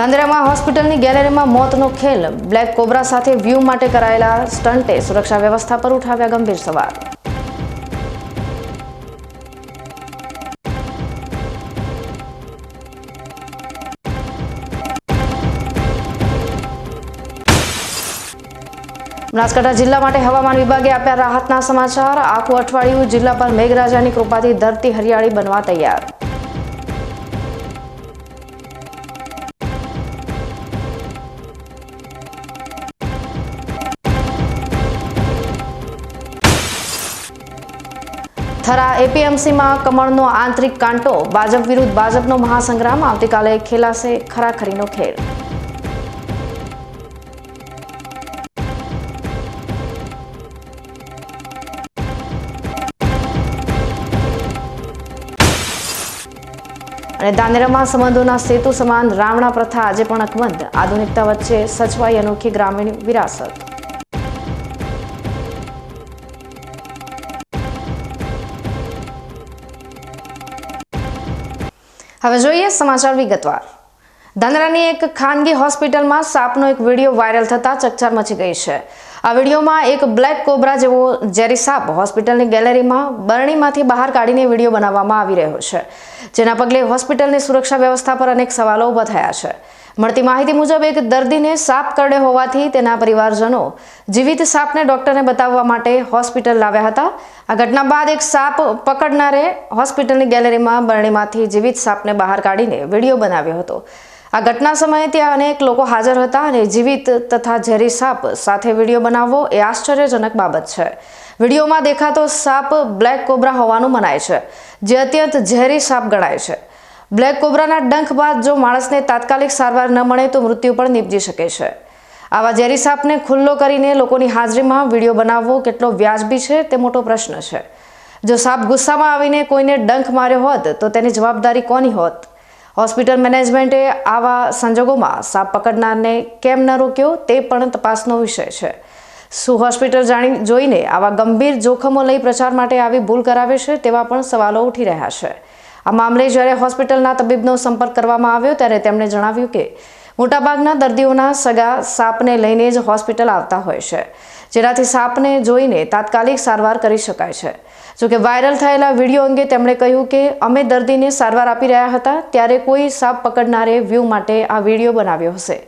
ધાંધ્રામાં હોસ્પિટલની ગેલેરીમાં મોતનો ખેલ. બ્લેક કોબ્રા સાથે વ્યૂ માટે કરાયેલા સ્ટન્ટે સુરક્ષા વ્યવસ્થા પર ઉઠાવ્યા ગંભીર સવાલ. બનાસકાંઠા જિલ્લા માટે હવામાન વિભાગે આપ્યા રાહતના સમાચાર. આખું અઠવાડિયું જિલ્લા પર મેઘરાજાની કૃપાથી ધરતી હરિયાળી બનવા તૈયાર. થરા એપીએમસીમાં કમળનો આંતરિક કાંટો, ભાજપ વિરુદ્ધ ભાજપનો મહાસંગ્રામ, આવતીકાલે ખેલાશે ખરાખરીનો ખેલ અને દાનેરામાં સંબંધોના સેતુ સમાન રાવણા પ્રથા આજે પણ અકબંધ. આધુનિકતા વચ્ચે સચવાઈ અનોખી ગ્રામીણ વિરાસત. હવે જોઈએ સમાચાર વિગતવાર. ધાંધ્રાની એક ખાનગી હોસ્પિટલમાં સાપનો એક વીડિયો વાયરલ થતાં ચકચાર મચી ગઈ છે. આ વિડીયોમાં એક બ્લેક કોબ્રા જેવો ઝેરી સાપ હોસ્પિટલની ગેલેરીમાં બરણીમાંથી બહાર કાઢીને વીડિયો બનાવવામાં આવી રહ્યો છે. જેના પગલે હોસ્પિટલની સુરક્ષા વ્યવસ્થા પર અનેક સવાલો ઊભા થયા છે. મળતી માહિતી મુજબ એક દર્દીને સાપ કરડે હોવાથી તેના પરિવારજનો જીવિત સાપને ડોક્ટરને બતાવવા માટે હોસ્પિટલ લાવ્યા હતા. આ ઘટના બાદ એક સાપ પકડનારે હોસ્પિટલની ગેલેરીમાં બરણીમાંથી જીવિત સાપને બહાર કાઢીને વીડિયો બનાવ્યો હતો. આ ઘટના સમયે ત્યાં અનેક લોકો હાજર હતા અને જીવિત તથા ઝેરી સાપ સાથે વીડિયો બનાવવો એ આશ્ચર્યજનક બાબત છે. વિડીયોમાં દેખાતો સાપ બ્લેક કોબ્રા હોવાનું મનાય છે, જે અત્યંત ઝેરી સાપ ગણાય છે. બ્લેક કોબ્રાના ડંખ બાદ જો માણસને તાત્કાલિક સારવાર ન મળે તો મૃત્યુ પણ નીપજી શકે છે. આવા ઝેરી સાપને ખુલ્લો કરીને લોકોની હાજરીમાં વીડિયો બનાવવો કેટલો વ્યાજબી છે તે મોટો પ્રશ્ન છે. જો સાપ ગુસ્સામાં આવીને કોઈને ડંખ માર્યો હોત, તો તેની જવાબદારી કોની હોત? હોસ્પિટલ મેનેજમેન્ટે આવા સંજોગોમાં સાપ પકડનારને કેમ ન રોક્યો તે પણ તપાસનો વિષય છે. શું હોસ્પિટલ જાણી જોઈને આવા ગંભીર જોખમો લઈ પ્રચાર માટે આવી ભૂલ કરાવે છે તેવા પણ સવાલો ઉઠી રહ્યા છે. આ મામલે જ્યારે હોસ્પિટલના તબીબનો સંપર્ક કરવામાં આવ્યો ત્યારે તેમણે જણાવ્યું કે મોટાભાગના દર્દીઓના સગા સાપને લઈને જ હોસ્પિટલ આવતા હોય છે, જેનાથી સાપને જોઈને તાત્કાલિક સારવાર કરી શકાય છે. જોકે વાયરલ થયેલા વીડિયો અંગે તેમણે કહ્યું કે અમે દર્દીને સારવાર આપી રહ્યા હતા ત્યારે કોઈ સાપ પકડનારે વ્યૂ માટે આ વીડિયો બનાવ્યો હશે.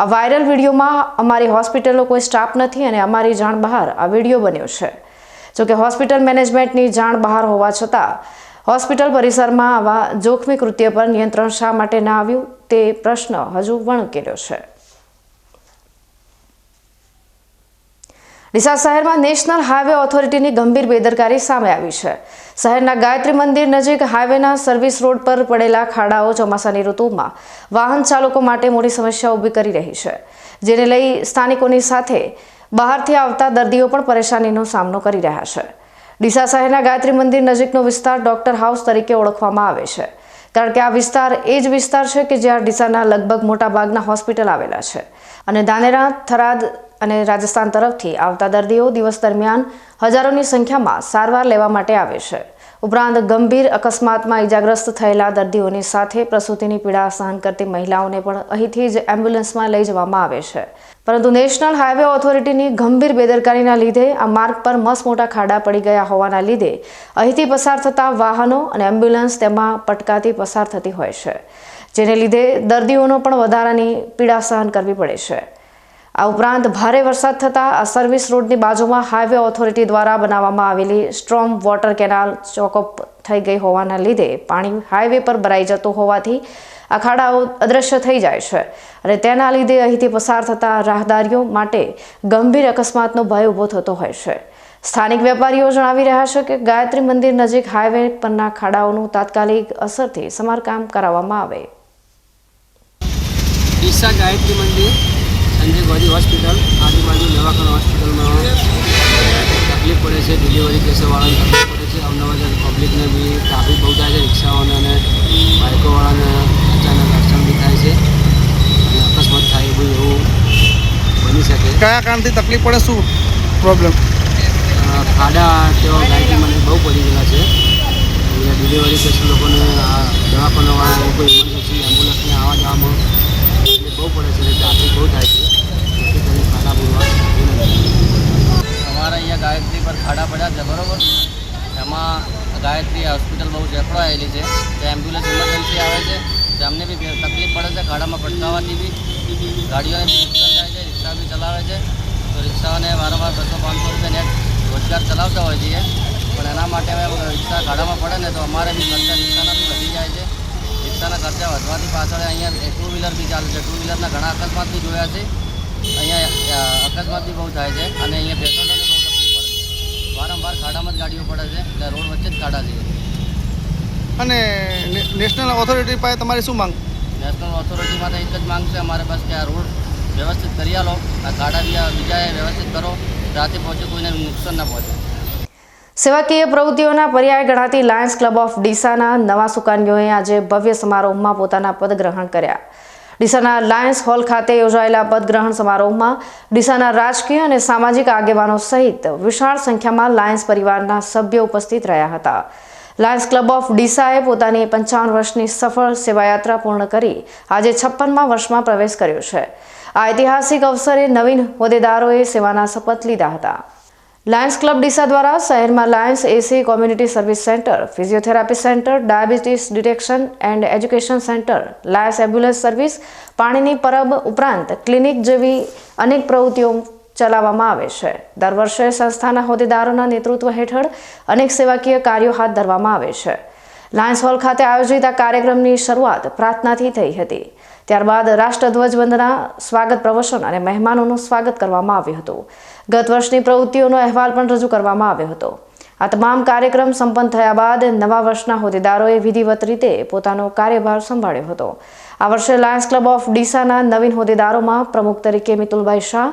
આ વાયરલ વિડીયોમાં અમારી હોસ્પિટલનો કોઈ સ્ટાફ નથી અને અમારી જાણ બહાર આ વીડિયો બન્યો છે. જોકે હોસ્પિટલ મેનેજમેન્ટની જાણ બહાર હોવા છતાં હોસ્પિટલ પરિસરમાં આવા જોખમી કૃત્ય પર નિયંત્રણ શા માટે ના આવ્યું? તે પ્રશ્ન હજુ વણકેલો છે. ડીસા શહેરમાં નેશનલ હાઈવે ઓથોરિટીની ગંભીર બેદરકારી સામે આવી છે. શહેરના ગાયત્રી મંદિર નજીક હાઈવેના સર્વિસ રોડ પર પડેલા ખાડાઓ ચોમાસાની ઋતુમાં વાહન ચાલકો માટે મોટી સમસ્યા ઊભી કરી રહી છે, જેને લઈ સ્થાનિકોની સાથે બહારથી આવતા દર્દીઓ પણ પરેશાનીનો સામનો કરી રહ્યા છે. ડીસા શહેરના ગાયત્રી મંદિર નજીકનો વિસ્તાર ડોક્ટર હાઉસ તરીકે ઓળખવામાં આવે છે. કારણ કે આ વિસ્તાર એ જ વિસ્તાર છે કે જ્યાં ડીસાના લગભગ મોટાભાગના હોસ્પિટલ આવેલા છે. અને દાનેરા, થરાદ અને રાજસ્થાન તરફથી આવતા દર્દીઓ દિવસ દરમિયાન હજારોની સંખ્યામાં સારવાર લેવા માટે આવે છે. ઉપરાંત ગંભીર અકસ્માતમાં ઈજાગ્રસ્ત થયેલા દર્દીઓની સાથે પ્રસૂતિની પીડા સહન કરતી મહિલાઓને પણ અહીંથી જ એમ્બ્યુલન્સમાં લઈ જવામાં આવે છે. પરંતુ નેશનલ હાઈવે ઓથોરિટીની ગંભીર બેદરકારીના લીધે આ માર્ગ પર મસ્ત મોટા ખાડા પડી ગયા હોવાના લીધે અહીંથી પસાર થતા વાહનો અને એમ્બ્યુલન્સ તેમાં પટકાતી પસાર થતી હોય છે, જેને લીધે દર્દીઓનો પણ વધારાની પીડા સહન કરવી પડે છે. આ ઉપરાંત ભારે વરસાદ થતાં આ સર્વિસ રોડની બાજુમાં હાઈવે ઓથોરિટી દ્વારા બનાવવામાં આવેલી સ્ટ્રોમ વોટર કેનાલ ચોકઅપ થઈ ગઈ હોવાના લીધે પાણી હાઈવે પર ભરાઈ જતું હોવાથી આ ખાડાઓ અદૃશ્ય થઈ જાય છે અને તેના લીધે અહીંથી પસાર થતા રાહદારીઓ માટે ગંભીર અકસ્માતનો ભય ઊભો થતો હોય છે. સ્થાનિક વેપારીઓ જણાવી રહ્યા છે કે ગાયત્રી મંદિર નજીક હાઈવે પરના ખાડાઓનું તાત્કાલિક અસરથી સમારકામ કરાવવામાં આવે. ઈશા ગાયત્રી મંદિર, સંજય ગોરી હોસ્પિટલ, આજુબાજુ દવાખાના હોસ્પિટલમાં તકલીફ પડે છે ડિલિવરી કેસવાળાને તકલીફ પડે છે. અમદાવાદ પબ્લિકને બી ટ્રાફિક બહુ થાય છે રિક્ષાઓને અને બાઇકોવાળાને થાય છે. અને અકસ્માત થાય એવું એવું બની શકે. કયા કારણથી તકલીફ પડે? શું પ્રોબ્લેમ ખાડા તેઓ ગાડી મને બહુ પડી ગયેલા છે. અહીંયા ડિલિવરી કેસ લોકોને આ દવાખાનાવાળા એવું કોઈ ઇમરજન્સી એમ્બ્યુલન્સને આવવા જવામાં એટલે બહુ પડે છે. એટલે ટ્રાફિક બહુ થાય છે. જેથી કરીને ખાડા બોલવા અમારા અહીંયા ગાયત્રી પર ખાડા પડ્યા છે બરાબર? એમાં ગાયત્રી હોસ્પિટલ બહુ જેકડો આવેલી છે. ત્યાં એમ્બ્યુલન્સ ઇમરજન્સી આવે છે. તેમને બી તકલીફ પડે છે, ગાડામાં ભટકાવાથી બી. ગાડીઓને નુકસાન થાય છે, રિક્ષા બી ચલાવે છે. તો રિક્ષાઓને વારંવાર બસો પાંચસો રૂપિયા નેટ રોજગાર ચલાવતા હોય છીએ પણ એના માટે હવે રિક્ષા ગાડામાં પડે ને તો અમારે બી ખર્ચા રિક્ષાના બી વધી જાય છે. રિક્ષાના ખર્ચા વધવાથી પાછળ અહીંયા ટુ વ્હીલર બી ચાલે છે. ટુ વ્હીલરના ઘણા અકસ્માત બી જોયા છે. અહીંયા અકસ્માત બી બહુ થાય છે. અને અહીંયા પેટ્રોલને બહુ તકલીફ પડે છે. વારંવાર ખાડામાં જ ગાડીઓ પડે છે. એટલે રોડ વચ્ચે જ ખાડા છે. અને નેશનલ ઓથોરિટી પાસે તમારી શું માંગ? નેશનલ ઓથોરિટીમાં તો એક જ માંગ છે. અમારે બસ કે આ રોડ વ્યવસ્થિત કરી આલો. આ ગાડા બીજાએ વ્યવસ્થિત કરો. રાતે પહોંચે કોઈને નુકસાન ના પહોંચે. સેવાકીય પ્રવૃત્તિઓના પર્યાય ગણાતી લાયન્સ ક્લબ ઓફ ડીસાના નવા સુકાનીઓએ આજે ભવ્ય સમારોહમાં પોતાના પદ ગ્રહણ કર્યા. ડીસાના લાયન્સ હોલ ખાતે યોજાયેલા પદગ્રહણ સમારોહમાં ડીસાના રાજકીય અને સામાજિક આગેવાનો સહિત વિશાળ સંખ્યામાં લાયન્સ પરિવારના સભ્યો ઉપસ્થિત રહ્યા હતા. લાયન્સ ક્લબ ઓફ ડીસાએ પોતાની પંચાવન વર્ષની સફળ સેવાયાત્રા પૂર્ણ કરી આજે છપ્પનમાં વર્ષમાં પ્રવેશ કર્યો છે. આ ઐતિહાસિક અવસરે નવીન હોદ્દેદારોએ સેવાના શપથ લીધા હતા. લાયન્સ ક્લબ ડીસા દ્વારા શહેરમાં lions AC community service centre, physiotherapy centre, diabetes detection and education centre, lions ambulance service, પાણીની પરબ ઉપરાંત ક્લિનિક જેવી અનેક પ્રવૃત્તિઓ ચલાવવામાં આવે છે. દર વર્ષે સંસ્થાના હોદ્દેદારોના નેતૃત્વ હેઠળ અનેક સેવાકીય કાર્યો હાથ ધરવામાં આવે છે. લાયન્સ હોલ ખાતે આયોજિત આ કાર્યક્રમની શરૂઆત પ્રાર્થનાથી થઈ હતી. ત્યારબાદ રાષ્ટ્રધ્વજ વંદના, સ્વાગત પ્રવચન અને મહેમાનોનું સ્વાગત કરવામાં આવ્યું હતું. ગત વર્ષની પ્રવૃત્તિઓનો અહેવાલ પણ રજૂ કરવામાં આવ્યો હતો. આ તમામ કાર્યક્રમ સંપન્ન થયા બાદ નવા વર્ષના હોદ્દેદારોએ વિધિવત રીતે પોતાનો કાર્યભાર સંભાળ્યો હતો. આ વર્ષે લાયન્સ ક્લબ ઓફ ડીસાના નવીન હોદ્દેદારોમાં પ્રમુખ તરીકે મિતુલભાઈ શાહ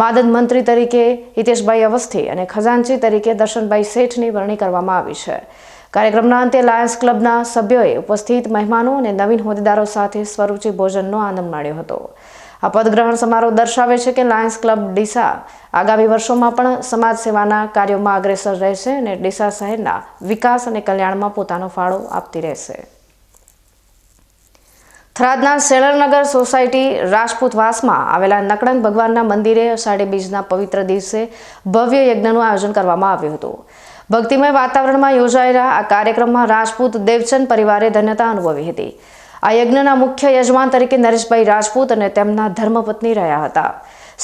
માદદ મંત્રી તરીકે હિતેશભાઈ અવસ્થી અને ખજાનચી તરીકે દર્શનભાઈ શેઠની વરણી કરવામાં આવી છે. કાર્યક્રમના અંતે લાયન્સ ક્લબના સભ્યોએ ઉપસ્થિત મહેમાનો અને નવીન હોદ્દેદારો સાથે સ્વરૂચિ ભોજનનો આનંદ માણ્યો હતો. આ પદગ્રહણ સમારોહ દર્શાવે છે કે લાયન્સ ક્લબ ડીસા આગામી વર્ષોમાં પણ સમાજ સેવાના કાર્યોમાં અગ્રેસર રહેશે અને ડીસા શહેરના વિકાસ અને કલ્યાણમાં પોતાનો ફાળો આપતી રહેશે. થરાદના શેલરનગર સોસાયટી રાજપૂતવાસમાં આવેલા નકળંગ ભગવાનના મંદિરે અષાઢી બીજના પવિત્ર દિવસે ભવ્ય યજ્ઞનું આયોજન કરવામાં આવ્યું હતું. ભક્તિમય વાતાવરણમાં યોજાયેલા આ કાર્યક્રમમાં રાજપૂત દેવચંદ પરિવારે ધન્યતા અનુભવી હતી. આ યજ્ઞના મુખ્ય યજમાન તરીકે નરેશભાઈ રાજપૂત અને તેમના ધર્મપત્ની રહ્યા હતા.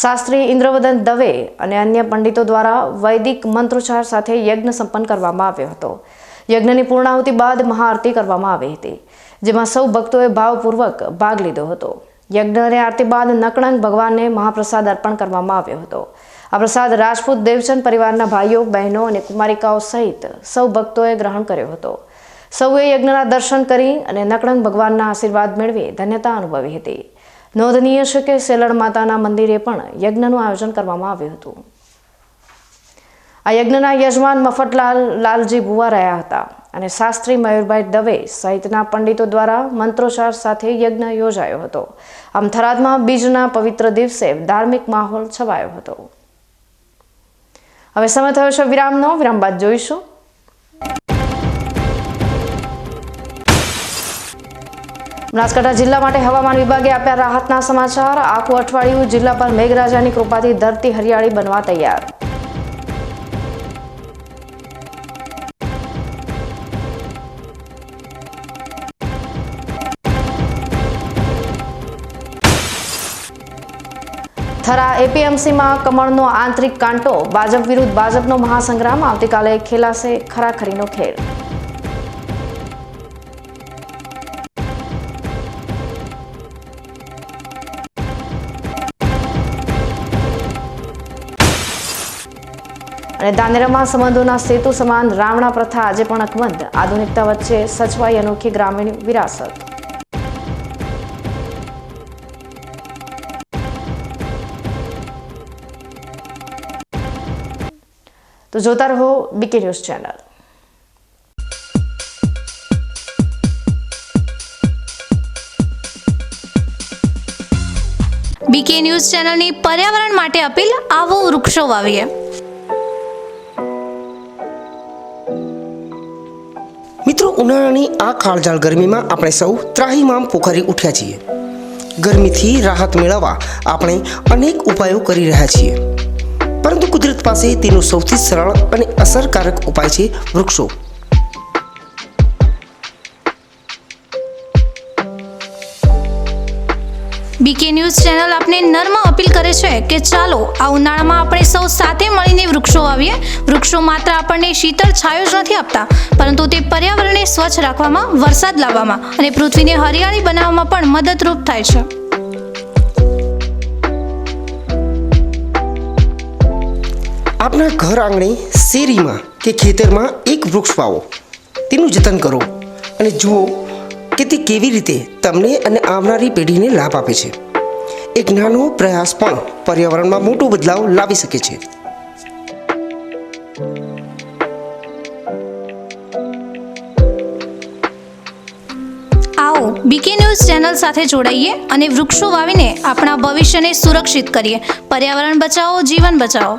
શાસ્ત્રી ઇન્દ્રવદન દવે અને અન્ય પંડિતો દ્વારા વૈદિક મંત્રોચ્ચાર સાથે યજ્ઞ સંપન્ન કરવામાં આવ્યો હતો. યજ્ઞની પૂર્ણાહુતિ બાદ મહાઆરતી કરવામાં આવી હતી. જેમાં સૌ ભક્તોએ ભાવપૂર્વક ભાગ લીધો હતો. યજ્ઞ આરતી બાદ નકળંગ ભગવાનને મહાપ્રસાદ અર્પણ કરવામાં આવ્યો હતો. આ પ્રસાદ રાજપૂત દેવચંદ પરિવારના ભાઈઓ, બહેનો અને કુમારિકાઓ સહિત સૌ ભક્તોએ ગ્રહણ કર્યો હતો. સૌએ યજ્ઞના દર્શન કરી અને નકળંગ ભગવાનના આશીર્વાદ મેળવી ધન્યતા અનુભવી હતી. નોંધનીય છે કે સેલડ માતાના મંદિરે પણ યજ્ઞનું આયોજન કરવામાં આવ્યું હતું. આ યજ્ઞના યજમાન મફતલાલ લાલજી ભુવા રહ્યા હતા અને શાસ્ત્રી મયુરભાઈ દવે સહિતના પંડિતો દ્વારા મંત્રોચ્ચાર સાથે યજ્ઞ યોજાયો હતો. આમ થરાદમાં બીજના પવિત્ર દિવસે ધાર્મિક માહોલ છવાયો હતો. હવે સમય થયો છે વિરામનો. વિરામ બાદ જોઈશું. બનાસકાંઠા જિલ્લા માટે હવામાન વિભાગે આપ્યા રાહતના સમાચાર. આખું અઠવાડિયું જિલ્લા પર મેઘરાજાની કૃપાથી ધરતી હરિયાળી બનવા તૈયાર. થરા એપીએમસીમાં કમળનો આંતરિક કાંટો, ભાજપ વિરુદ્ધ ભાજપનો મહાસંગ્રામ, આવતીકાલે ખેલાશે ખરાખરીનો ખેલ અને દાનેરામાં સંબંધોના સેતુ સમાન રાવણા પ્રથા આજે પણ અકબંધ. આધુનિકતા વચ્ચે સચવાઈ અનોખી ગ્રામીણ વિરાસત. તો જોતા રહો BK news channel. BK news ચેનલની પર્યાવરણ માટે અપીલ આવો વૃક્ષો વાવીએ. મિત્રો ઉનાળાની આ કાળજાળ ગરમીમાં આપણે સૌ ત્રાહીમામ પોખરી ઉઠ્યા છીએ. ગરમીથી રાહત મેળવવા આપણે અનેક ઉપાયો કરી રહ્યા છીએ. પરંતુ કુદરત પાસે તેનો સૌથી સરળ અને અસરકારક ઉપાય છે વૃક્ષો. બીકે ન્યૂઝ ચેનલ આપને નર્મ અપીલ કરે છે કે ચાલો આ ઉનાળામાં આપણે સૌ સાથે મળીને વૃક્ષો વાવીએ. વૃક્ષો માત્ર આપણને શીતળ છાયો જ નથી આપતા, પરંતુ તે પર્યાવરણને સ્વચ્છ રાખવામાં, વરસાદ લાવવામાં અને પૃથ્વીને હરિયાળી બનાવવામાં પણ મદદરૂપ થાય છે. આપના ઘર આંગણે શેરીમાં કે ખેતરમાં એક વૃક્ષ વાવો. તેનું જતન કરો અને જુઓ કે તે કેવી રીતે તમને અને આવનારી પેઢીને લાભ આપે છે. એક નાનો પ્રયાસ પણ પર્યાવરણમાં મોટો બદલાવ લાવી શકે છે. આવો, બીકે ન્યૂઝ ચેનલ સાથે જોડાઈએ અને વૃક્ષો વાવીને આપણા ભવિષ્યને સુરક્ષિત કરીએ. પર્યાવરણ બચાવો, જીવન બચાવો.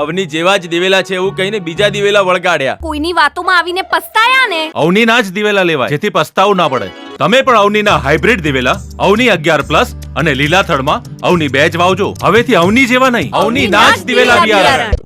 અવની જેવા જ દિવેલા છે એવું કહીને બીજા દિવેલા વળગાડ્યા. કોઈની વાતોમાં આવીને પસ્તાયા ને? અવનીના જ દિવેલા લેવાય જેથી પસ્તાવું ના પડે. તમે પણ અવનીના હાઇબ્રિડ દિવેલા અવની અગિયાર પ્લસ અને લીલા થડમાં અવની બે જ વાવજો. હવેથી અવની જેવા નહીં. અવની ના જ દિવેલા બિયારણ.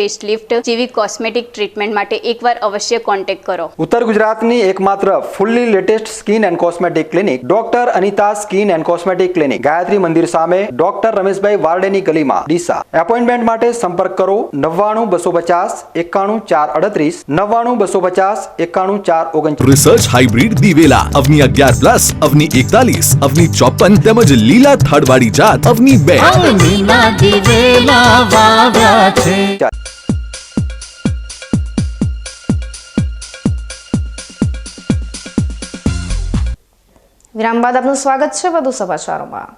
face lift જેવી કોસ્મેટિક ટ્રીટમેન્ટ માટે એકવાર અવશ્ય કોન્ટેક્ટ કરો. ઉત્તર ગુજરાતની એકમાત્ર fully latest skin and cosmetic clinic doctor Anita skin and cosmetic clinic Gayatri Mandir સામે ડોક્ટર રમેશભાઈ વારડેની ગલીમાં ડીસા. એપોઇન્ટમેન્ટ માટે સંપર્ક કરો નવ્વાણું બસો પચાસ એકાણું ચાર અડત્રીસ નવ્વાણું બસો પચાસ એકાણું ચાર ઓગણચાલીસ રિસર્ચ હાઇબ્રિડ દિવેલા અવની અગિયાર પ્લસ અવની એકતાલીસ અવની ચોપન તેમજ લીલા થડવાળી જાત અવની બે. વિરામ બાદ આપનું સ્વાગત છે વધુ સમાચારોમાં.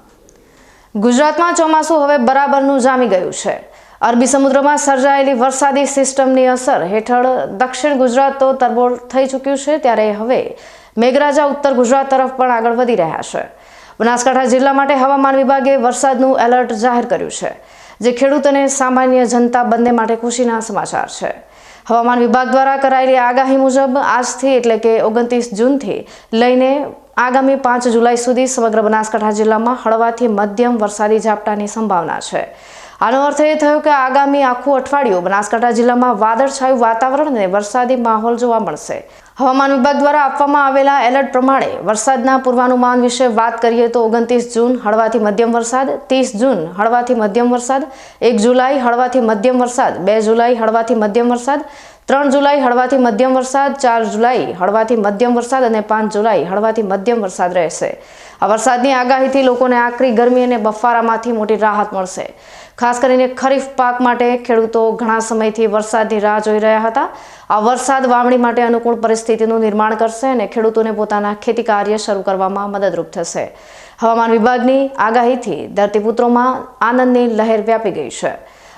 ગુજરાતમાં ચોમાસું હવે બરાબરનું જામી ગયું છે. અરબી સમુદ્રમાં સર્જાયેલી વરસાદી સિસ્ટમની અસર હેઠળ દક્ષિણ ગુજરાત તો તરબોળ થઈ ચૂક્યું છે, ત્યારે હવે મેઘરાજા ઉત્તર ગુજરાત તરફ પણ આગળ વધી રહ્યા છે. બનાસકાંઠા જિલ્લા માટે હવામાન વિભાગે વરસાદનું એલર્ટ જાહેર કર્યું છે, જે ખેડૂત અને સામાન્ય જનતા બંને માટે ખુશીના સમાચાર છે. હવામાન વિભાગ દ્વારા કરાયેલી આગાહી મુજબ આજથી એટલે કે ઓગણત્રીસ જૂનથી લઈને આગામી પાંચ જુલાઈ સુધી સમગ્ર બનાસકાંઠા જિલ્લામાં હળવાથી મધ્યમ વરસાદી ઝાપટાની સંભાવના છે. આનો અર્થ એ થયો કે આગામી આખું અઠવાડિયું બનાસકાંઠા જિલ્લામાં વાદળછાયું વાતાવરણ અને વરસાદી માહોલ જોવા મળશે. હવામાન વિભાગ દ્વારા આપવામાં આવેલા એલર્ટ પ્રમાણે વરસાદના પૂર્વાનુમાન વિશે વાત કરીએ તો ઓગણત્રીસ જૂન હળવાથી મધ્યમ વરસાદ, ત્રીસ જૂન હળવાથી મધ્યમ વરસાદ, એક જુલાઈ હળવાથી મધ્યમ વરસાદ, બે જુલાઈ હળવાથી મધ્યમ વરસાદ ત્રણ જુલાઈ હળવાથી મધ્યમ વરસાદ, ચાર જુલાઈ હળવાથી મધ્યમ વરસાદ અને પાંચ જુલાઈ હળવાથી મધ્યમ વરસાદ રહેશે. આ વરસાદની આગાહીથી લોકોને આકરી ગરમી અને બફારામાંથી મોટી રાહત મળશે. ખાસ કરીને ખરીફ પાક માટે ખેડૂતો ઘણા સમયથી વરસાદની રાહ જોઈ રહ્યા હતા. આ વરસાદ વાવણી માટે અનુકૂળ પરિસ્થિતિનું નિર્માણ કરશે અને ખેડૂતોને પોતાના ખેતી કાર્ય શરૂ કરવામાં મદદરૂપ થશે. હવામાન વિભાગની આગાહીથી ધરતીપુત્રોમાં આનંદની લહેર વ્યાપી ગઈ છે.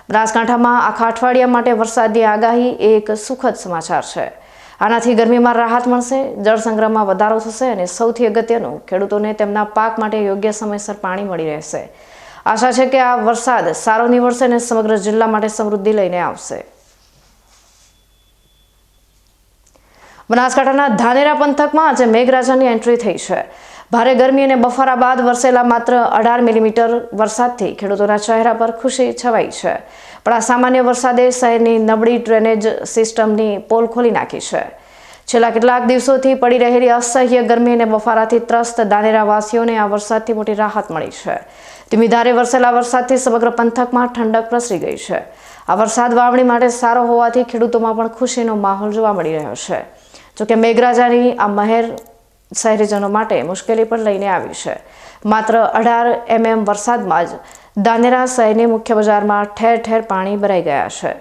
બનાસકાંઠામાં આખા અઠવાડિયા માટે વરસાદની આગાહી એક સુખદ સમાચાર છે. આનાથી ગરમીમાં રાહત મળશે, જળ સંગ્રહમાં વધારો થશે અને સૌથી અગત્યનું, ખેડૂતોને તેમના પાક માટે યોગ્ય સમયસર પાણી મળી રહેશે. આશા છે કે આ વરસાદ સારો નીવડશે અને સમગ્ર જિલ્લા માટે સમૃદ્ધિ લઈને આવશે. બનાસકાંઠાના ધાનેરા પંથકમાં આજે મેઘરાજાની એન્ટ્રી થઈ છે. ભારે ગરમી અને બફારા બાદ વરસેલા માત્ર અઢાર મિલીમીટર વરસાદથી ખેડૂતોના ચહેરા પર ખુશી છવાઈ છે. પણ આ સામાન્ય વરસાદે શહેરની નબળી ડ્રેનેજ સિસ્ટમની પોલ ખોલી નાખી છે. છેલ્લા કેટલાક દિવસોથી પડી રહેલી અસહ્ય ગરમી અને બફારાથી ત્રસ્ત દાનેરાવાસીઓને આ વરસાદથી મોટી રાહત મળી છે. ધીમી ધારે વરસેલા વરસાદથી સમગ્ર પંથકમાં ઠંડક પ્રસરી ગઈ છે. આ વરસાદ વાવણી માટે સારો હોવાથી ખેડૂતોમાં પણ ખુશીનો માહોલ જોવા મળી રહ્યો છે. જોકે મેઘરાજાની આ મહેર શહેરીજનો માટે મુશ્કેલી પણ લઈને આવી છે. માત્ર અઢાર એમએમ વરસાદમાં જ દાનેરા શહેરની મુખ્ય બજારમાં ઠેર ઠેર પાણી ભરાઈ ગયા છે.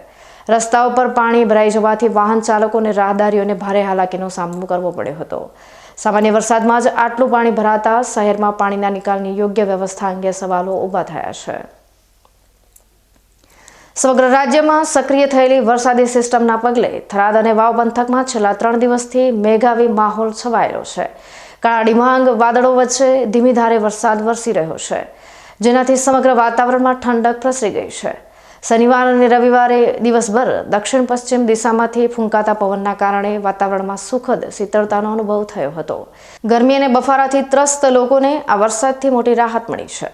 રસ્તાઓ પર પાણી ભરાઈ જવાથી વાહન ચાલકો અને રાહદારીઓને ભારે હાલાકીનો સામનો કરવો પડ્યો હતો. સામાન્ય વરસાદમાં જ આટલું પાણી ભરાતા શહેરમાં પાણીના નિકાલની યોગ્ય વ્યવસ્થા અંગે સવાલો ઊભા થયા છે. સમગ્ર રાજ્યમાં સક્રિય થયેલી વરસાદી સિસ્ટમના પગલે થરાદ અને વાવ પંથકમાં છેલ્લા ત્રણ દિવસથી મેઘાવી માહોલ છવાયેલો છે. કાળા ડિમાંગ વાદળો વચ્ચે ધીમી ધારે વરસાદ વરસી રહ્યો છે, જેનાથી સમગ્ર વાતાવરણમાં ઠંડક પ્રસરી ગઈ છે. શનિવાર અને રવિવારે દિવસભર દક્ષિણ પશ્ચિમ દિશામાંથી ફૂંકાતા પવનના કારણે વાતાવરણમાં સુખદ શીતળતાનો અનુભવ થયો હતો. ગરમી અને બફારાથી ત્રસ્ત લોકોને આ વરસાદથી મોટી રાહત મળી છે.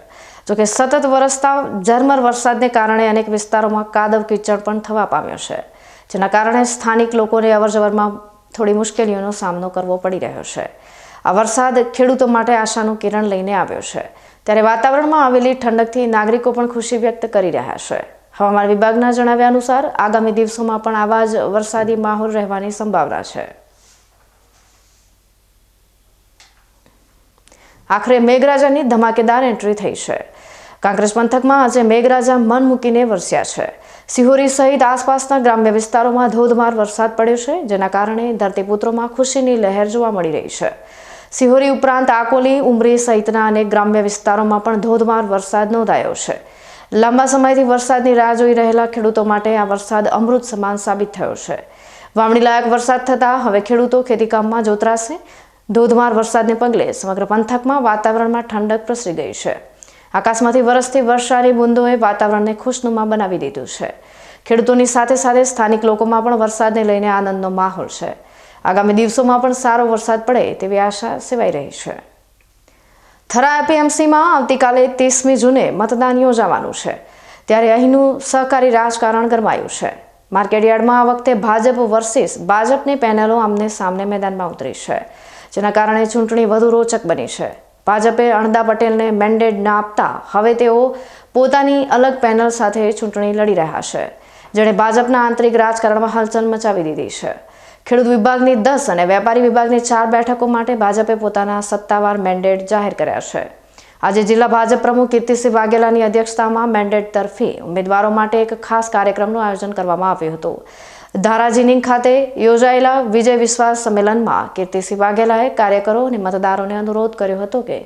જોકે સતત વરસતા ઝરમર વરસાદને કારણે અનેક વિસ્તારોમાં કાદવ કીચડ પણ થવા પામ્યો છે, જેના કારણે સ્થાનિક લોકોને અવરજવરમાં થોડી મુશ્કેલીઓનો સામનો કરવો પડી રહ્યો છે. આ વરસાદ ખેડૂતો માટે આશાનું કિરણ લઈને આવ્યો છે. ત્યારે વાતાવરણમાં આવેલી ઠંડકથી નાગરિકો પણ ખુશી વ્યક્ત કરી રહ્યા છે. હવામાન વિભાગના જણાવ્યા અનુસાર, આગામી દિવસોમાં પણ આવા જ વરસાદી માહોલ રહેવાની સંભાવના છે. આખરે મેઘરાજાની ધમાકેદાર એન્ટ્રી થઈ છે. કાંકરેજ પંથકમાં આજે મેઘરાજા મન મૂકીને વરસ્યા છે. સિહોરી સહિત આસપાસના ગ્રામ્ય વિસ્તારોમાં ધોધમાર વરસાદ પડ્યો છે, જેના કારણે ધરતીપુત્રોમાં ખુશીની લહેર જોવા મળી રહી છે. સિહોરી ઉપરાંત આકોલી, ઉમરી સહિતના અનેક ગ્રામ્ય વિસ્તારોમાં પણ ધોધમાર વરસાદ નોંધાયો છે. લાંબા સમયથી વરસાદની રાહ જોઈ રહેલા ખેડૂતો માટે આ વરસાદ અમૃત સમાન સાબિત થયો છે. વાવણી લાયક વરસાદ થતાં હવે ખેડૂતો ખેતીકામમાં જોતરાશે. ધોધમાર વરસાદને પગલે સમગ્ર પંથકમાં વાતાવરણમાં ઠંડક પ્રસરી ગઈ છે. આકાશમાંથી વરસતી વર્ષાની બૂંદોએ વાતાવરણને ખુશનુમા બનાવી દીધું છે. ખેડૂતોની સાથે સાથે સ્થાનિક લોકોમાં પણ વરસાદને લઈને આનંદનો માહોલ છે. આગામી દિવસોમાં પણ સારો વરસાદ પડે તેવી આશા સેવાઈ રહી છે. થરા એપીએમસીમાં આવતીકાલે ત્રીસમી જૂને મતદાન યોજાવાનું છે. ત્યારે અહીંનું સહકારી રાજકારણ ગરમાયું છે. માર્કેટયાર્ડમાં આ વખતે ભાજપ વર્સિસ ભાજપની પેનલો આમને સામને મેદાનમાં ઉતરી છે, જેના કારણે ચૂંટણી વધુ રોચક બની છે. ભાજપે અણદા પટેલને મેન્ડેટ ના આપતા હવે તેઓ પોતાની અલગ પેનલ સાથે ચૂંટણી લડી રહ્યા છે. જેણે ભાજપના આંતરિક રાજકારણમાં હલચલ મચાવી દીધી છે. ખેડૂત વિભાગની દસ અને વેપારી વિભાગની ચાર બેઠકો માટે ભાજપે પોતાના સત્તાવાર મેન્ડેટ જાહેર કર્યા છે. આજે જિલ્લા ભાજપ પ્રમુખ કીર્તિસિંહ વાઘેલાની અધ્યક્ષતામાં મેન્ડેટ તરફી ઉમેદવારો માટે એક ખાસ કાર્યક્રમનું આયોજન કરવામાં આવ્યું હતું. ધારાજીનિંગ ખાતે યોજાયેલા વિજય વિશ્વાસ સંમેલનમાં કીર્તિસિંહ વાઘેલાએ કાર્યકરો અને મતદારોને અનુરોધ કર્યો હતો કે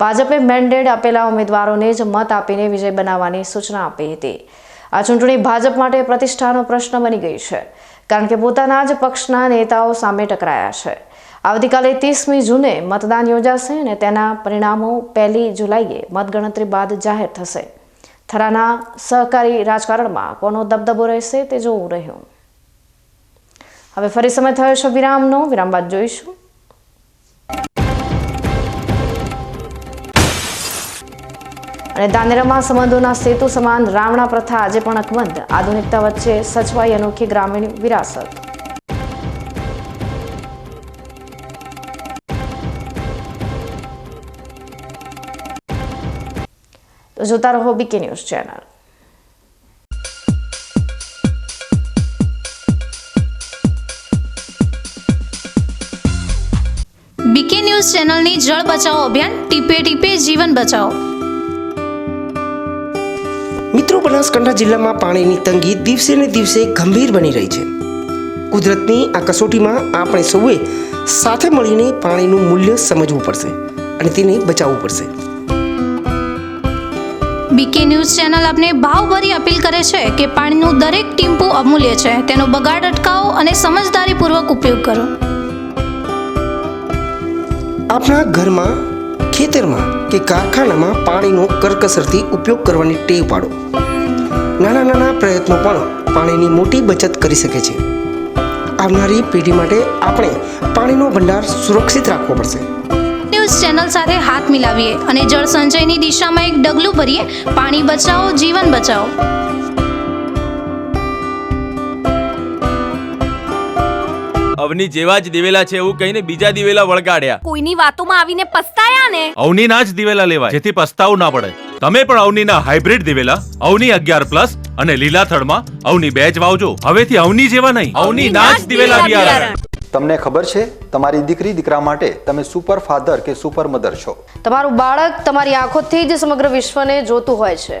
ભાજપે મેન્ડેટ આપેલા ઉમેદવારોને જ મત આપીને વિજય બનાવવાની સૂચના આપી હતી. આ ચૂંટણી ભાજપ માટે પ્રતિષ્ઠાનો પ્રશ્ન બની ગઈ છે, કારણ કે પોતાના જ પક્ષના નેતાઓ સામે ટકરાયા છે. આવતીકાલે ત્રીસમી જૂને મતદાન યોજાશે અને તેના પરિણામો પહેલી જુલાઈએ મતગણતરી બાદ જાહેર થશે. થરાના સહકારી રાજકારણમાં કોનો દબદબો રહેશે તે જોવું રહ્યું. હવે ફરી સમય થયો છે વિરામનો. વિરામ બાદ જોઈશું. અને દાનેરામાં સંબંધોના સેતુ સમાન રાવણા પ્રથા આજે પણ અકબંધ. આધુનિકતા વચ્ચે સચવાઈ અનોખી ગ્રામીણ વિરાસત. જોતા રહો બીકે ન્યૂઝ ચેનલ. ન્યૂઝ ચેનલની જળ બચાવો અભિયાન ટીપે ટીપે જીવન બચાવો. મિત્રો બનાસકાંઠા જિલ્લામાં પાણીની તંગી દિવસે ને દિવસે ગંભીર બની રહી છે. કુદરતની આ કસોટીમાં આપણે સૌએ સાથે મળીને પાણીનું મૂલ્ય સમજવું પડશે અને તેને બચાવવું પડશે. બીકે ન્યૂઝ ચેનલ આપને ભાવભરી અપીલ કરે છે કે પાણીનું દરેક ટીમ્પુ અમૂલ્ય છે. તેનો બગાડ અટકાવો અને સમજદારીપૂર્વક ઉપયોગ કરો. આપણા ઘરમાં, ખેતરમાં કે કારખાનામાં પાણીનો કરકસરથી ઉપયોગ કરવાની ટેવ પાડો. નાના નાના પ્રયત્નો પણ પાણીની મોટી બચત કરી શકે છે. આવનારી પેઢી માટે આપણે પાણીનો ભંડાર સુરક્ષિત રાખવો પડશે. ન્યૂઝ ચેનલ સાથે હાથ મિલાવીએ અને જળ સંચયની દિશામાં એક ડગલું ભરીએ. પાણી બચાવો, જીવન બચાવો. અવની જેવા જ દિવેલા છે એવું કહીને બીજા દિવેલા વળગાડ્યા. કોઈની વાતોમાં આવીને પસ્તાયા ને? અવનીના જ દિવેલા લેવાય જેથી પસ્તાવું ના પડે. તમે પણ અવનીના હાઇબ્રિડ દિવેલા અવની અગિયાર પ્લસ અને લીલા થડમાં અવની બેચ વાવજો. હવેથી અવની જેવા નહીં. અવનીના જ દિવેલા બિયારણ. તમને ખબર છે તમારી દીકરી દીકરા માટે તમે સુપર ફાધર કે સુપર મધર છો? તમારું બાળક તમારી આંખોથી જ સમગ્ર વિશ્વને જોતું હોય છે.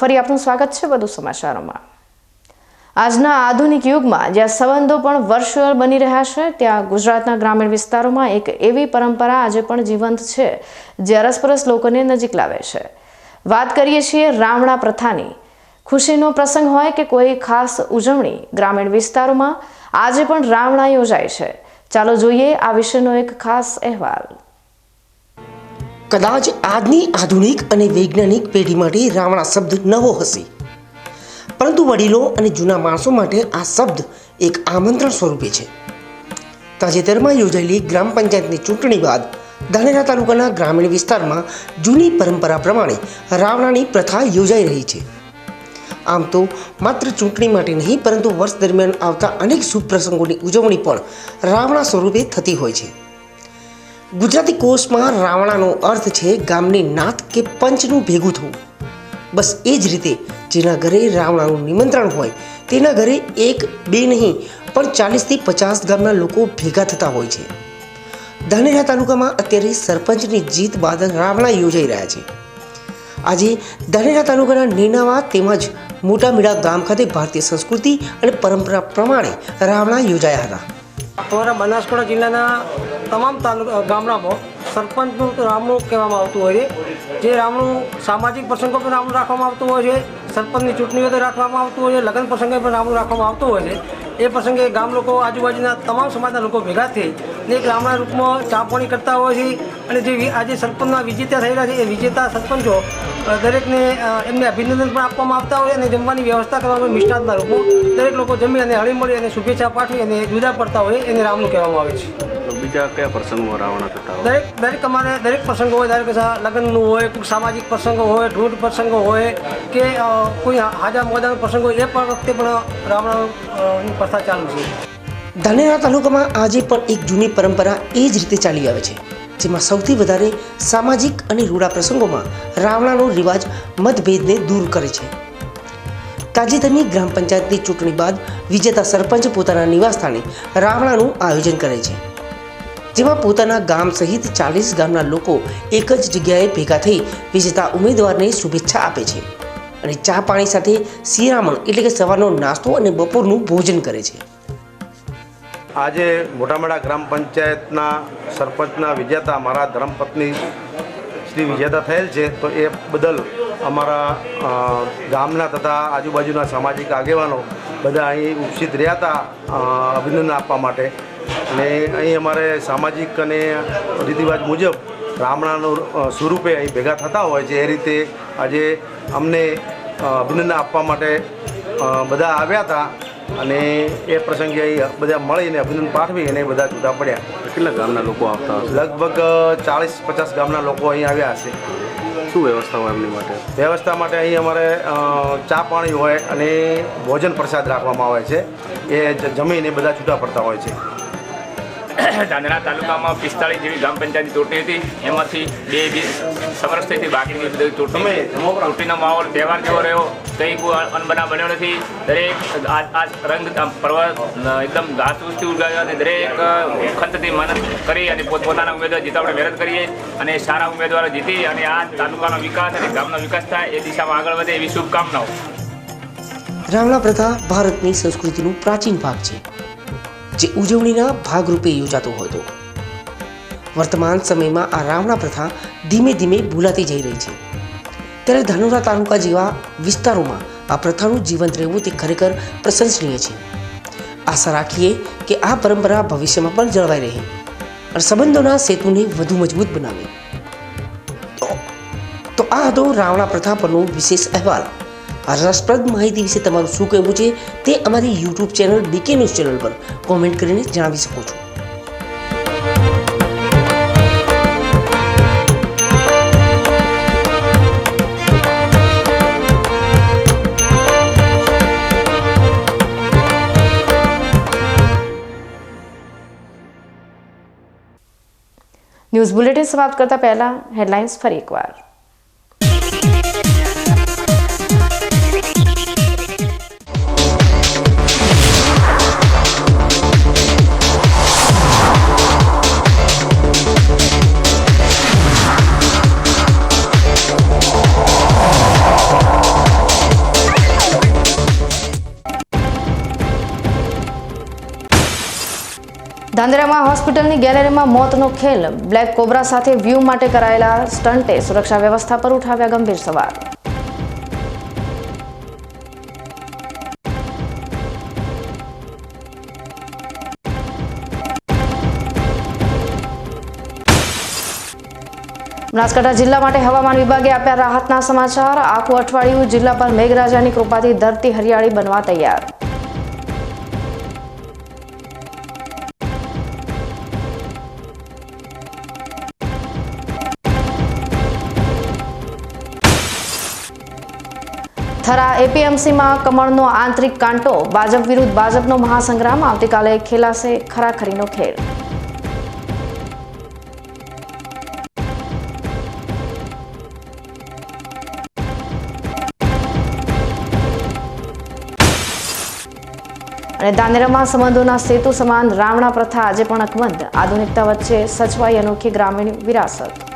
ફરી આપનું સ્વાગત છે વધુ સમાચારોમાં. આજના આધુનિક યુગમાં જ્યાં સંબંધો પણ વર્ચ્યુઅલ બની રહ્યા છે, ત્યાં ગુજરાતના ગ્રામીણ વિસ્તારોમાં એક એવી પરંપરા આજે પણ જીવંત છે, જે અરસપરસ લોકોને નજીક લાવે છે. વાત કરીએ છીએ રાવણા પ્રથાની. ખુશીનો પ્રસંગ હોય કે કોઈ ખાસ ઉજવણી, ગ્રામીણ વિસ્તારોમાં આજે પણ રાવણા યોજાય છે. ચાલો જોઈએ આ વિશેનો એક ખાસ અહેવાલ. કદાચ આજની આધુનિક અને વૈજ્ઞાનિક પેઢી માટે રાવણા શબ્દ નવો હશે. પરંતુ વડીલો અને જૂના માણસો માટે આ શબ્દ એક આમંત્રણ સ્વરૂપે છે. તાજેતરમાં યોજાયેલી ગ્રામ પંચાયતની ચૂંટણી બાદ ધાનેરા તાલુકાના ગ્રામીણ વિસ્તારમાં જૂની પરંપરા પ્રમાણે રાવણાની પ્રથા યોજાઈ રહી છે. આમ તો માત્ર ચૂંટણી માટે નહીં, પરંતુ વર્ષ દરમિયાન આવતા અનેક શુભ પ્રસંગોની ઉજવણી પણ રાવણા સ્વરૂપે થતી હોય છે. ગુજરાતી કોષમાં રાવણાનો અર્થ છે ગામની નાત કે પંચનું ભેગું થવું. બસ એ જ રીતે જેના ઘરે રાવણાનું નિમંત્રણ હોય, તેના ઘરે એક, બે નહીં, પણ ચાલીસથી પચાસ ગામના લોકો ભેગા થતા હોય છે. ધાનેરા તાલુકામાં અત્યારે સરપંચની જીત બાદ રાવણા યોજાઈ રહ્યા છે. આજે ધાનેરા તાલુકાના નેનાવા તેમજ મોટા મીડા ગામ ખાતે ભારતીય સંસ્કૃતિ અને પરંપરા પ્રમાણે રાવણા યોજાયા હતા. અમારા બનાસકાંઠા જિલ્લાના તમામ તાલુકા ગામડામાં સરપંચનું રામણું કહેવામાં આવતું હોય છે. જે રામણું સામાજિક પ્રસંગો પણ રામણું રાખવામાં આવતું હોય છે. સરપંચની ચૂંટણીઓ તો રાખવામાં આવતું હોય છે લગ્ન પ્રસંગે પણ રામણું રાખવામાં આવતું હોય છે. એ પ્રસંગે ગામ લોકો આજુબાજુના તમામ સમાજના લોકો ભેગા થઈ ને એક રામણા રૂપમાં ચા પાણી કરતા હોય છે અને જે આજે સરપંચના વિજેતા થયેલા છે એ વિજેતા સરપંચો દરેકને એમને અભિનંદન પણ આપવામાં આવતા હોય અને જમવાની વ્યવસ્થા કરવામાં આવે મિષ્ટાનના રૂપમાં દરેક લોકો જમી અને હળીમળી અને શુભેચ્છા પાઠવી અને જુદા પડતા હોય એને રામનું કહેવામાં આવે છે. બીજા કયા પ્રસંગો રાવણા થતા દરેક દરેક અમારે દરેક પ્રસંગો હોય દરેક લગ્નનું હોય કોઈ સામાજિક પ્રસંગો હોય ઢૂંઢ પ્રસંગો હોય કે કોઈ હાજા મોજાનો પ્રસંગ હોય એ પણ વખતે પણ રાવણની પ્રથા ચાલુ છે. ધાનેરા તાલુકામાં આજે પણ એક જૂની પરંપરા એ જ રીતે ચાલી આવે છે, જેમાં સૌથી વધારે સામાજિક અને રૂડા પ્રસંગોમાં રાવણાનો રિવાજ મતભેદને દૂર કરે છે. તાજેતરની ગ્રામ પંચાયતની ચૂંટણી બાદ વિજેતા સરપંચ પોતાના નિવાસસ્થાને રાવણાનું આયોજન કરે છે, જેમાં પોતાના ગામ સહિત ચાલીસ ગામના લોકો એક જ જગ્યાએ ભેગા થઈ વિજેતા ઉમેદવારને શુભેચ્છા આપે છે. અને ચા પાણી સાથે શિરામણ એટલે કે સવારનો નાસ્તો અને બપોરનું ભોજન કરે છે. આજે મોટામોટા ગ્રામ પંચાયતના સરપંચના વિજેતા મારા ધર્મપત્ની શ્રી વિજેતા થયેલ છે, તો એ બદલ અમારા ગામના તથા આજુબાજુના સામાજિક આગેવાનો બધા અહીં ઉપસ્થિત રહ્યા હતા અભિનંદન આપવા માટે. અને અહીં અમારે સામાજિક અને રીતિરિવાજ મુજબ રામણાનું સ્વરૂપે અહીં ભેગા થતા હોય છે. એ રીતે આજે અમને અભિનંદન આપવા માટે બધા આવ્યા હતા અને એ પ્રસંગે અહીં બધા મળીને અભિનંદન પાઠવી અને બધા જુદા પડ્યા. કેટલા ગામના લોકો આવતા લગભગ ચાળીસ પચાસ ગામના લોકો અહીં આવ્યા હશે. શું વ્યવસ્થા હોય એમની માટે? વ્યવસ્થા માટે અહીં અમારે ચા પાણી હોય અને ભોજન પ્રસાદ રાખવામાં આવે છે. એ જમીને બધા છૂટા પડતા હોય છે. ધાનેરા તાલુકામાં પિસ્તાળીસ જેવી ગ્રામ પંચાયતની ચૂંટણી હતી. એમાંથી બે બે સમરસ થઈ હતી બાકીની બધી ચૂંટણી. ચૂંટણીનો માહોલ તહેવાર જેવો રહ્યો કંઈ કોઈ અનબના બન્યો નથી. દરેક આ રંગ પર્વત પર્વ એકદમ ઘાસૂસથી ઉગાવ્યો અને દરેક ખંતથી મહેનત કરી અને પોતપોતાના ઉમેદવાર જીતવા આપણે મહેનત કરીએ અને સારા ઉમેદવારો જીતી અને આ તાલુકાનો વિકાસ અને ગામનો વિકાસ થાય એ દિશામાં આગળ વધે એવી શુભકામનાઓ. રાવણા પ્રથા ભારતની સંસ્કૃતિનું પ્રાચીન ભાગ છે. જે ઉજવણીના ભાગરૂપે યોજાતો હતો વર્તમાન સમયમાં આ રાવણા પ્રથા ધીમે ધીમે ભૂલાતી જઈ રહી છે. ત્યારે ધાનુરા તાલુકા જેવા વિસ્તારોમાં આ પ્રથાનું જીવંત રહેવું તે ખરેખર પ્રશંસનીય છે. આશા રાખીએ કે આ પરંપરા ભવિષ્યમાં પણ જળવાઈ રહે અને સંબંધોના સેતુને વધુ મજબૂત બનાવે. તો- આ હતો રાવણા પ્રથા પરનો વિશેષ અહેવાલ. રસપ્રદ માહિતી વિશે તમારું શું કહેવું છે તે અમારી YouTube channel DK news channel પર કોમેન્ટ કરીને જણાવી શકો છો ન્યૂઝ બુલેટિન સમાપ્ત કરતા પહેલા હેડલાઇન્સ ફરી એકવાર ધાંધ્રામાં હોસ્પિટલની ગેલેરીમાં મોતનો ખેલ. બ્લેક કોબ્રા સાથે વ્યૂ માટે કરાયેલા સ્ટન્ટે સુરક્ષા વ્યવસ્થા પર ઉઠાવ્યા ગંભીર સવાલ. બનાસકાંઠા જિલ્લા માટે હવામાન વિભાગે આપ્યા રાહતના સમાચાર. આખું અઠવાડિયું જિલ્લા પર મેઘરાજાની કૃપાથી ધરતી હરિયાળી બનવા તૈયાર. થરા એપીએમસીમાં કમળનો આંતરિક કાંટો, ભાજપ વિરુદ્ધ ભાજપનો મહાસંગ્રામ, આવતીકાલે ખેલાશે ખરાખરીનો ખેલ અને દાનેરામાં સંબંધોના સેતુ સમાન રાવણા પ્રથા આજે પણ અકબંધ. આધુનિકતા વચ્ચે સચવાઈ અનોખી ગ્રામીણ વિરાસત.